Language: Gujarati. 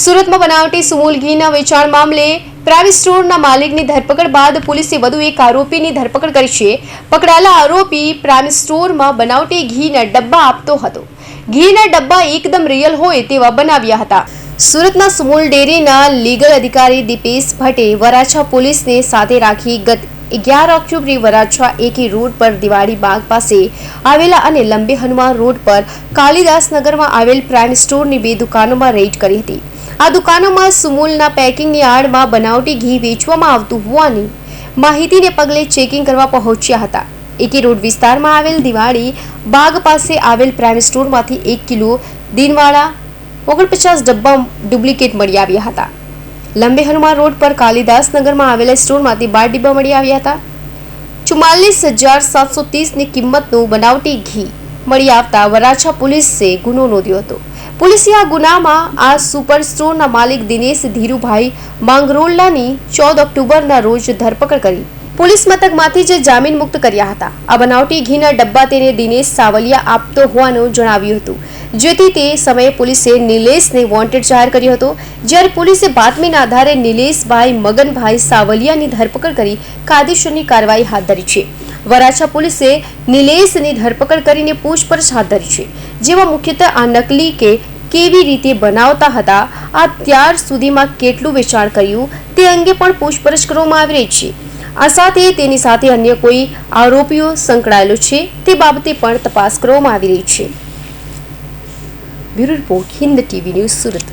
સુરતમાં બનાવટી સુમૂલ ઘીના વેચાણ મામલે પ્રાઇવેટ સ્ટોરના માલિકની ધરપકડ બાદ પોલીસે વધુ એક આરોપીની ધરપકડ કરી છે. પકડાયેલા આરોપી પ્રાઇવેટ સ્ટોરમાં બનાવટી ઘીના ડબ્બા આપતો હતો. ઘીના ડબ્બા એકદમ રિયલ હોય તેવા બનાવ્યા હતા. સુરતના સુમૂલ ડેરીના લીગલ અધિકારી દીપેશ ભટ્ટે વરાછા પોલીસને સાથે રાખી ગત અગિયાર ઓક્ટોબરે વરાછા એકી રોડ પર દિવાળી બાગ પાસે આવેલા અને લંબે હનુમાન રોડ પર કાલિદાસનગરમાં આવેલ પ્રાઇમ સ્ટોરની બે દુકાનોમાં રેડ કરી હતી. આ દુકાનોમાં સુમૂલના પેકિંગની આડમાં બનાવટી ઘી વેચવામાં આવતું હોવાની માહિતીને પગલે ચેકિંગ કરવા પહોંચ્યા હતા. એકી રોડ વિસ્તારમાં આવેલ દિવાળી બાગ પાસે આવેલ પ્રાઇમ સ્ટોરમાંથી એક કિલો દિનવાળા ઓગણપચાસ ડબ્બા ડુપ્લિકેટ મળી આવ્યા હતા. લંબે હનુમાન રોડ પર કાલિદાસનગરમાં આવેલા સ્ટોરમાંથી બાર ડિબ્બા મળી આવ્યા હતા. ચુમ્માલીસ હજાર સાતસો ત્રીસની કિંમતનું બનાવટી ઘી મળી આવતા વરાછા પોલીસે ગુનો નોંધ્યો હતો. પોલીસે આ ગુનામાં આ સુપર સ્ટોરના માલિક દિનેશ ધીરુભાઈ માંગરોલાની ચૌદ ઓક્ટોબરના રોજ ધરપકડ કરી પોલીસ મથકમાંથી જે જામીન મુક્ત કર્યા હતા. આ બનાવટી ઘીના ડબ્બા તેને દિનેશ સાવલિયા આપતો હોવાનું જણાવ્યું હતું. જેથી તે સમયે પોલીસે નિલેશને વોન્ટેડ જાહેર કર્યો હતો. જ્યારે પોલીસે બાતમીના આધારે નિલેશભાઈ મગનભાઈ સાવલિયાની ધરપકડ કરી કાયદેસરની કાર્યવાહી હાથ ધરી છે. વરાછા પોલીસે નિલેશની ધરપકડ કરીને પૂછપરછ હાથ ધરી છે. જેમાં મુખ્યત્વે આ નકલી કે કેવી રીતે બનાવતા હતા, આ ત્યાર સુધીમાં કેટલું વેચાણ કર્યું, તે અંગે પણ પૂછપરછ કરવામાં આવી રહી છે. આ સાથે તેની સાથે અન્ય કોઈ આરોપીઓ સંકળાયેલો છે, તે બાબતે પણ તપાસ કરવામાં આવી રહી છે. Bir report in TV news Surat.